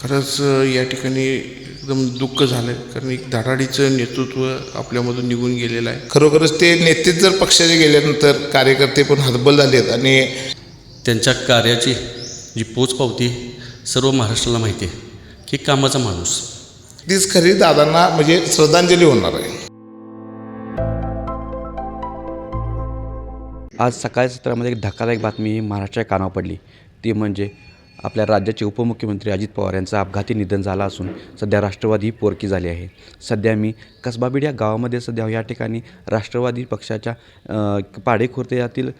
खरंच या ठिकाणी एकदम दुःख झालं कारण एक धडाडीचं नेतृत्व आपल्यामधून निघून गेलेलं आहे. खरोखरच ते नेतेच जर पक्षाचे गेल्यानंतर कार्यकर्ते पण हतबल झालेत आणि त्यांच्या कार्याची जी पोचपावती सर्व महाराष्ट्राला माहिती आहे की कामाचा माणूस. तीच खरी दादांना म्हणजे श्रद्धांजली होणार आहे. आज सकाळी सत्रामध्ये एक धक्कादायक बातमी महाराष्ट्राच्या कानावर पडली. ती म्हणजे आपल्या राज्याचे उपमुख्यमंत्री अजित पवार यांचं अपघाती निधन झालं असून सध्या राष्ट्रवादी ही पोरकी झाली आहे. सध्या मी कसबाबीड या गावामध्ये सध्या या ठिकाणी राष्ट्रवादी पक्षाच्या अ, यातील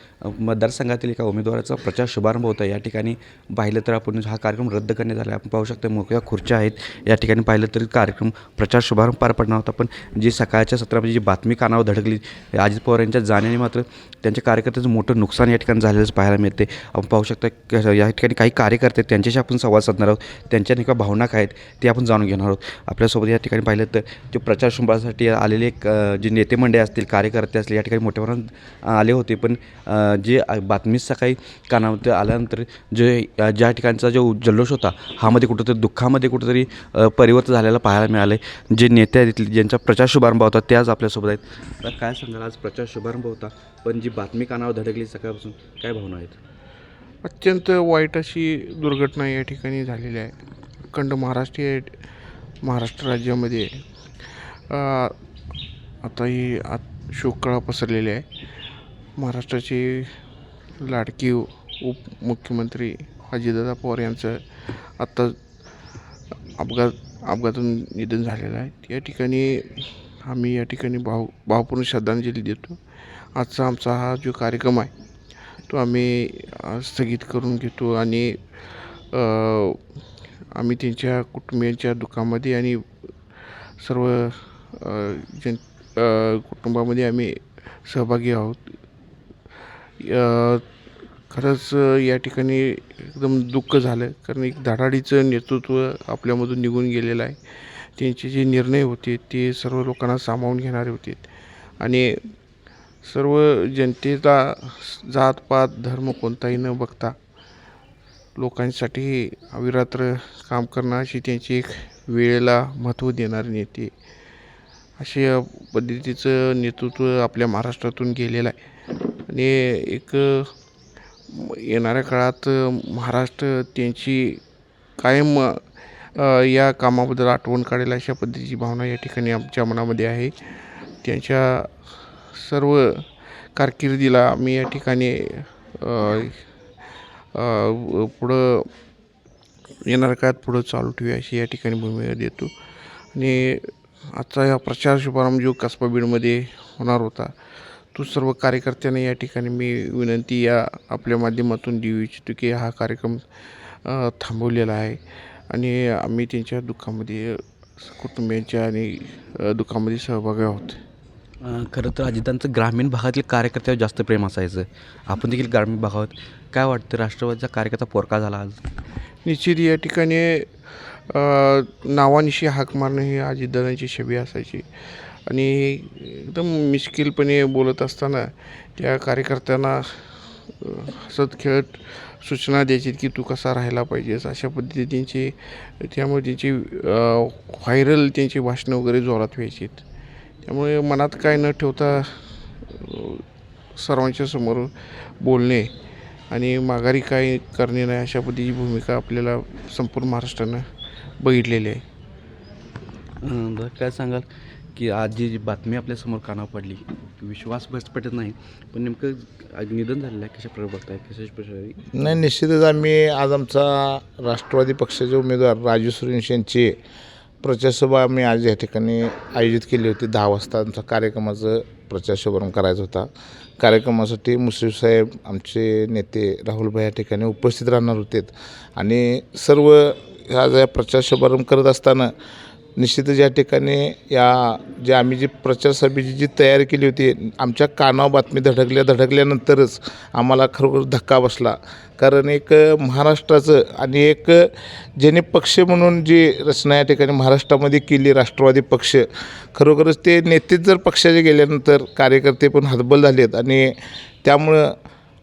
मतदारसंघातील एका उमेदवाराचा प्रचार शुभारंभ होता या ठिकाणी पाहिलं तर आपण हा कार्यक्रम रद्द करण्यात आला आपण पाहू शकतो मोकळ्या खुर्च्या आहेत. या ठिकाणी पाहिलं तरी कार्यक्रम प्रचार शुभारंभ पार पडणार होता. पण जी सकाळच्या सत्रामध्ये जी बातमी कानावर धडकली अजित पवार यांच्या जाण्याने मात्र त्यांच्या कार्यकर्त्याचं मोठं नुकसान या ठिकाणी झालेलं पाहायला मिळते. आपण पाहू शकता या ठिकाणी काही कार्यकर्ते आहेत, त्यांच्याशी आपण संवाद साधणार आहोत. त्यांच्या नेमक्या भावना काय आहेत ते आपण जाणून घेणार आहोत. आपल्यासोबत या ठिकाणी पाहिलं तर जे प्रचार शुभासाठी आलेले एक, जे नेते मंडळी असतील कार्यकर्ते असतील या ठिकाणी मोठ्या प्रमाणात आले होते. पण जे बातमी सकाळी कानामध्ये आल्यानंतर जे ज्या ठिकाणचा जो जल्लोष होता हामध्ये कुठंतरी दुःखामध्ये कुठंतरी परिवर्तन झालेलं पाहायला मिळालं आहे जे नेते आहेत ज्यांचा प्रचार शुभारंभ होता ते आज आपल्यासोबत आहेत. तर काय सांगाल आज प्रचार शुभारंभ होता पण जी बातमी कानावर धडकली सकाळपासून काय भावना आहेत? अत्यंत वाईट अशी दुर्घटना या ठिकाणी झालेली आहे. अखंड महाराष्ट्रीय महाराष्ट्र राज्यामध्ये आता ही आत शोककळा पसरलेली आहे. महाराष्ट्राचे लाडकी उपमुख्यमंत्री अजितदादा पवार यांचं आत्ता अपघात अपघातून निधन झालेलं आहे. या ठिकाणी आम्ही या ठिकाणी भाव भावपूर्ण श्रद्धांजली देतो. आजचा आमचा हा जो कार्यक्रम आहे तो आम्ही स्थगित करून घेतो आणि आम्ही त्यांच्या कुटुंबियांच्या दुःखामध्ये आणि सर्व जन कुटुंबामध्ये आम्ही सहभागी आहोत. खरंच या ठिकाणी एकदम दुःख झालं कारण एक धडाडीचं नेतृत्व आपल्यामधून निघून गेलेलं आहे. त्यांचे जे निर्णय होते ते सर्व लोकांना सामावून घेणारे होते. आणि सर्व जनतेचा जातपात धर्म कोणताही न बघता लोकांसाठी अविरात्र काम करणं अशी त्यांची एक वेळेला महत्त्व देणारे नेते. अशा पद्धतीचं नेतृत्व आपल्या महाराष्ट्रातून गेलेलं आहे. आणि एक येणाऱ्या काळात महाराष्ट्र त्यांची कायम या कामाबद्दल आठवण काढेल अशा पद्धतीची भावना या ठिकाणी आमच्या मनामध्ये आहे. त्यांच्या सर्व कारकिर्दीला मी या ठिकाणी पुढं येणार काळात पुढं चालू ठेवूया अशी या ठिकाणी भूमिका देतो. आणि आजचा हा प्रचार शुभारंभ जो कसबा बीडमध्ये होणार होता तो सर्व कार्यकर्त्यांना या ठिकाणी मी विनंती या आपल्या माध्यमातून देऊ इच्छितो की हा कार्यक्रम थांबवलेला आहे. आणि आम्ही त्यांच्या दुःखामध्ये कुटुंबियांच्या आणि दुःखामध्ये सहभागी आहोत. खरं तर अजितांचं ग्रामीण भागातील कार्यकर्त्यावर जास्त प्रेम असायचं. आपण देखील ग्रामीण भागात काय वाटतं? राष्ट्रवादीचा कार्यकर्ता पोरका झाला आज? निश्चित या ठिकाणी नावानिशी हाक मारणं ही अजितदादांची छबी असायची. आणि एकदम मिश्किलपणे बोलत असताना त्या कार्यकर्त्यांना हसत खेळत सूचना द्यायची की तू कसा राहायला पाहिजेस? अशा पद्धतीची त्यामुळे त्यांची व्हायरल त्यांची भाषणं वगैरे जोरात व्हायचीत. त्यामुळे मनात काय न ठेवता सर्वांच्या समोर बोलणे आणि माघारी काय करणे नाही अशा पद्धतीची भूमिका आपल्याला संपूर्ण महाराष्ट्रानं बघितलेली आहे. बरं. काय सांगाल? की आज जी जी बातमी आपल्यासमोर कानावर पडली विश्वास बस पटत नाही पण नेमकं आज निधन झालेलं आहे कशा प्रकारे बघताय? कशा प्रकारे? नाही निश्चितच आम्ही आज आमचा राष्ट्रवादी पक्षाचे उमेदवार राजू सुरेश यांची प्रचारसभा आम्ही आज या ठिकाणी आयोजित केली होती. दहा वाजता आमचा कार्यक्रमाचं प्रचार शुभारंभ करायचा होता. कार्यक्रमासाठी मुश्रीफ साहेब आमचे नेते राहुलभाई या ठिकाणी उपस्थित राहणार होते. आणि सर्व ह्या ज्या प्रचार शुभारंभ करत असताना निश्चितच या ठिकाणी या जे आम्ही जी प्रचार सभेची जी तयारी केली होती आमच्या कानावर बातमी धडकल्या धडकल्यानंतरच आम्हाला खरोखर धक्का बसला. कारण एक महाराष्ट्राचं आणि एक ज्याने पक्ष म्हणून जी रचना या ठिकाणी महाराष्ट्रामध्ये केली राष्ट्रवादी पक्ष खरोखरच ते नेतेच जर पक्षाचे गेल्यानंतर कार्यकर्ते पण हतबल झालेत. आणि त्यामुळं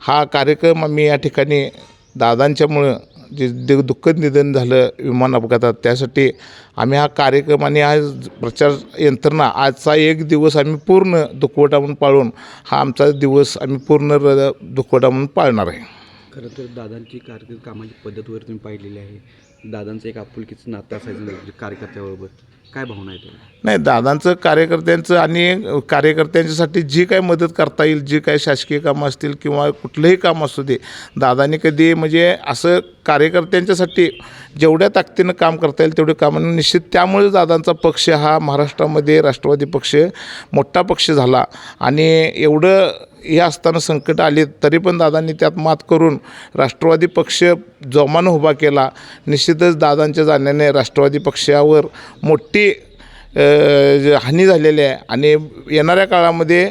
हा कार्यक्रम आम्ही या ठिकाणी दादांच्यामुळं जे दु दुःखद निधन झालं विमान अपघातात त्यासाठी आम्ही हा कार्यक्रम आणि आज प्रचार यंत्रणा आजचा एक दिवस आम्ही पूर्ण दुखवटा म्हणून पाळून हा आमचा दिवस आम्ही पूर्ण र दुखवटा म्हणून पाळणार आहे. खरं तर दादांची कारकीर्द कामाची पद्धतवर तुम्ही पाहिलेली आहे. दादांचं एक आपुलकीचं नातं असायचं म्हणजे कार्यकर्त्याबरोबर. काय भावना आहे नाही दादांचं कार्यकर्त्यांचं आणि कार्यकर्त्यांच्यासाठी जी काय मदत करता येईल जी काय शासकीय कामं असतील किंवा कुठलंही काम असू दे दादांनी कधी म्हणजे असं कार्यकर्त्यांच्यासाठी जेवढ्या ताकदीनं काम करता येईल तेवढे कामानं निश्चित. त्यामुळे दादांचा पक्ष हा महाराष्ट्रामध्ये राष्ट्रवादी पक्ष मोठा पक्ष झाला. आणि एवढं हे असताना संकट आले तरी पण दादांनी त्यात मात करून राष्ट्रवादी पक्ष जोमानं उभा केला. निश्चितच दादांच्या जाण्याने राष्ट्रवादी पक्षावर मोठी हानी झालेली आहे. आणि येणाऱ्या काळामध्ये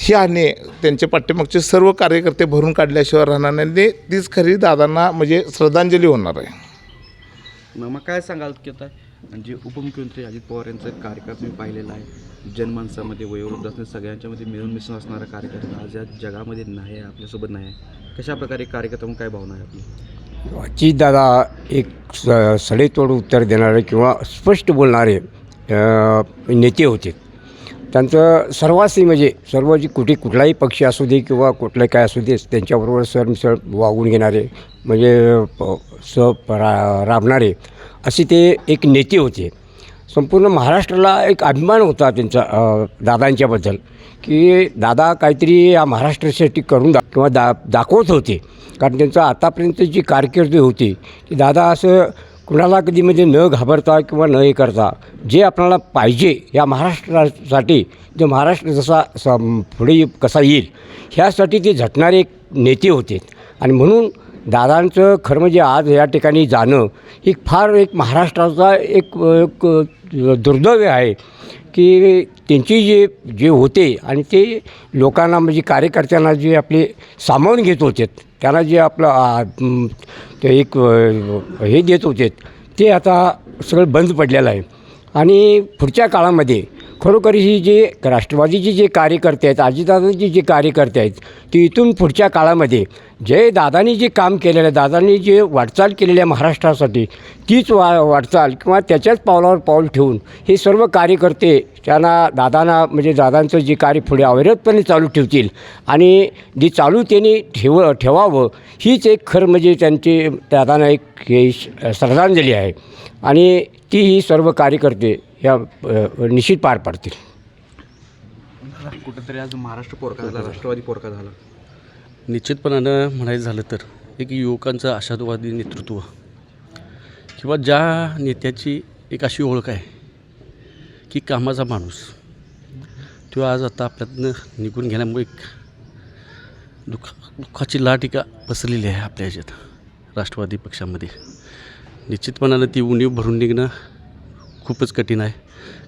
ही हानी त्यांचे पाठीमागचे सर्व कार्यकर्ते भरून काढल्याशिवाय राहणार नाही. तीच खरी दादांना म्हणजे श्रद्धांजली होणार आहे. मग मग काय सांगाल की आता म्हणजे उपमुख्यमंत्री अजित पवार यांचा कार्यकाळ तुम्ही पाहिलेला आहे. जनमानसामध्ये वयोवृद्ध असणे सगळ्यांच्यामध्ये मिळून मिसळून असणारा कार्यकर्ता आज या जगामध्ये नाही आहे आपल्यासोबत नाही आहे. कशा प्रकारे काय भावना आहे आपली? अजित दादा एक स सडेतोड उत्तर देणारे किंवा स्पष्ट बोलणारे नेते होते. त्यांचं सर्वांशी म्हणजे सर्व जी कुठे कुठलाही पक्ष असू दे किंवा कुठलं काय असू दे त्यांच्याबरोबर सरमिसळ वागून घेणारे म्हणजे प- स रा राबणारे असे ते एक नेते होते. संपूर्ण महाराष्ट्राला एक अभिमान होता त्यांचा दादांच्याबद्दल की दादा काहीतरी या महाराष्ट्रासाठी करून दा किंवा दा दाखवत होते. कारण त्यांचं आतापर्यंत जी कारकीर्द होती की दादा असं कुणाला कधी म्हणजे न घाबरता किंवा न हे करता जे आपल्याला पाहिजे या महाराष्ट्रासाठी जो महाराष्ट्र जसा स पुढे कसा येईल ह्यासाठी ते झटणारे एक नेते होते. आणि म्हणून दादांचं खरं म्हणजे आज या ठिकाणी जाणं ही फार एक महाराष्ट्राचा एक एक दुर्दैव आहे की त्यांची जे जे होते आणि ते लोकांना म्हणजे कार्यकर्त्यांना जे आपले सामावून घेत होते त्यांना जे आपलं ते एक हे देत होते ते आता सगळं बंद पडलेलं आहे. आणि पुढच्या काळामध्ये खरोखर ही जे राष्ट्रवादीचे जे कार्यकर्ते आहेत आजीदादांची जे कार्यकर्ते आहेत ते इथून पुढच्या काळामध्ये जे दादांनी जे काम केलेलं आहे दादांनी जे वाटचाल केलेली आहे महाराष्ट्रासाठी तीच वा वाटचाल किंवा त्याच्याच पावलावर पाऊल ठेवून हे सर्व कार्यकर्ते त्यांना दादांना म्हणजे दादांचं जे कार्य पुढे अविरतपणे चालू ठेवतील आणि जे चालू त्यांनी ठेव ठेवावं हीच एक खरं म्हणजे त्यांचे दादांना एक हे श्रद्धांजली आहे. आणि ती ही सर्व कार्यकर्ते या अ, निश्चित पार पाडतील. कुठंतरी आज महाराष्ट्र पोरका झाला राष्ट्रवादी पोरका झाला. निश्चितपणानं म्हणायचं झालं तर एक युवकांचं आशावादी नेतृत्व किंवा ज्या नेत्याची एक अशी ओळख आहे की कामाचा माणूस तो आज आता आपल्यातनं निघून गेल्यामुळे एक दुःख दुःखाची लाटिका पसरलेली आहे आपल्या ह्याच्यात राष्ट्रवादी पक्षामध्ये. निश्चितपणानं ती उणीव भरून निघणं खूपच कठीण आहे.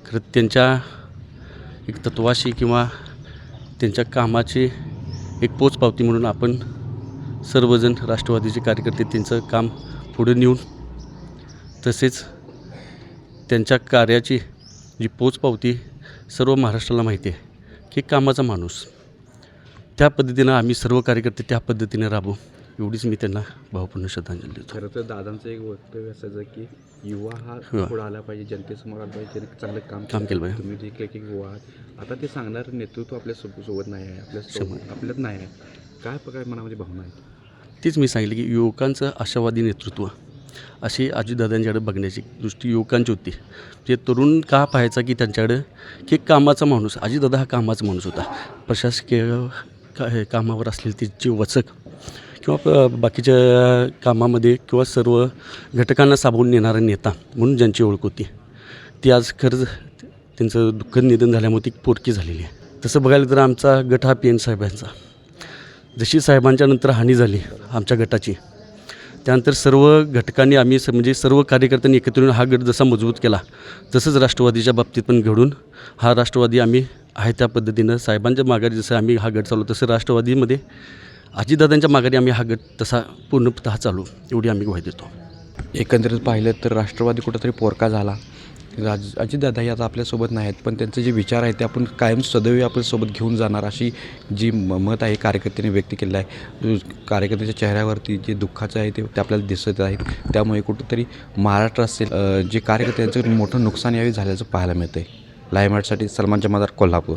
खरं त्यांच्या एक तत्वाशी किंवा त्यांच्या कामाची एक पोचपावती म्हणून आपण सर्वजण राष्ट्रवादीचे कार्यकर्ते त्यांचं काम पुढे नेऊन तसेच त्यांच्या कार्याची जी पोचपावती सर्व महाराष्ट्राला माहिती आहे की कामाचा माणूस. त्या पद्धतीनं आम्ही सर्व कार्यकर्ते त्या पद्धतीने राबू. एवढीच मी त्यांना भावपूर्ण श्रद्धांजली देतो. खरं तर दादांचं एक वक्तव्य असायचं की युवा हा. पुढे आला पाहिजे जनतेसमोर आला पाहिजे त्याने चांगलं काम काम केलं पाहिजे. तुम्ही जे एक एक युवा आहात आता ते सांगणारं नेतृत्व आपल्यासोबत सोबत नाही आहे आपल्या आपल्यात नाही आहे. काय प्रकारे मनामध्ये भावना आहे तीच मी सांगितलं की युवकांचं आशावादी नेतृत्व अशी आजीदादांच्याकडे बघण्याची दृष्टी युवकांची होती. जे तरुण का पाहायचा की त्यांच्याकडं की कामाचा माणूस आजीदादा हा कामाचा माणूस होता. प्रशासकीय का कामावर असलेली त्यांची वचक किंवा बाकीच्या कामामध्ये किंवा सर्व घटकांना साबून नेणारा नेता म्हणून ज्यांची ओळख होती ती आज खरंच त्यांचं दुःखद निधन झाल्यामुळे ती पोटकी झालेली आहे. तसं बघायला तर आमचा गट हा पी एन साहेबांचा. जशी साहेबांच्या नंतर हानी झाली आमच्या गटाची त्यानंतर सर्व घटकांनी आम्ही स म्हणजे सर्व कार्यकर्त्यांनी एकत्र येऊन हा गट जसा मजबूत केला तसंच राष्ट्रवादीच्या बाबतीत पण घडून हा राष्ट्रवादी आम्ही आहे त्या पद्धतीनं साहेबांच्या माघारी जसं आम्ही हा गट चालू तसं राष्ट्रवादीमध्ये अजितदादांच्या माघारी आम्ही हा गट तसा पूर्णतः चालू एवढी आम्ही ग्वाही देतो. एकंदरीत पाहिलं तर राष्ट्रवादी कुठंतरी पोरका झाला. राज अजितदादा हे आता आपल्यासोबत नाही आहेत पण त्यांचे जे विचार आहेत ते आपण कायम सदैव आपल्यासोबत घेऊन जाणार अशी जी म मत आहे कार्यकर्त्यांनी व्यक्त केलं आहे. कार्यकर्त्याच्या चेहऱ्यावरती जे दुःखाचं आहे ते ते आपल्याला दिसत आहेत. त्यामुळे कुठंतरी महाराष्ट्र असेल जे कार्यकर्त्यांचं मोठं नुकसान यावेळी झाल्याचं पाहायला मिळतं आहे लायमार्टसाठी सलमान जमादार कोल्हापूर.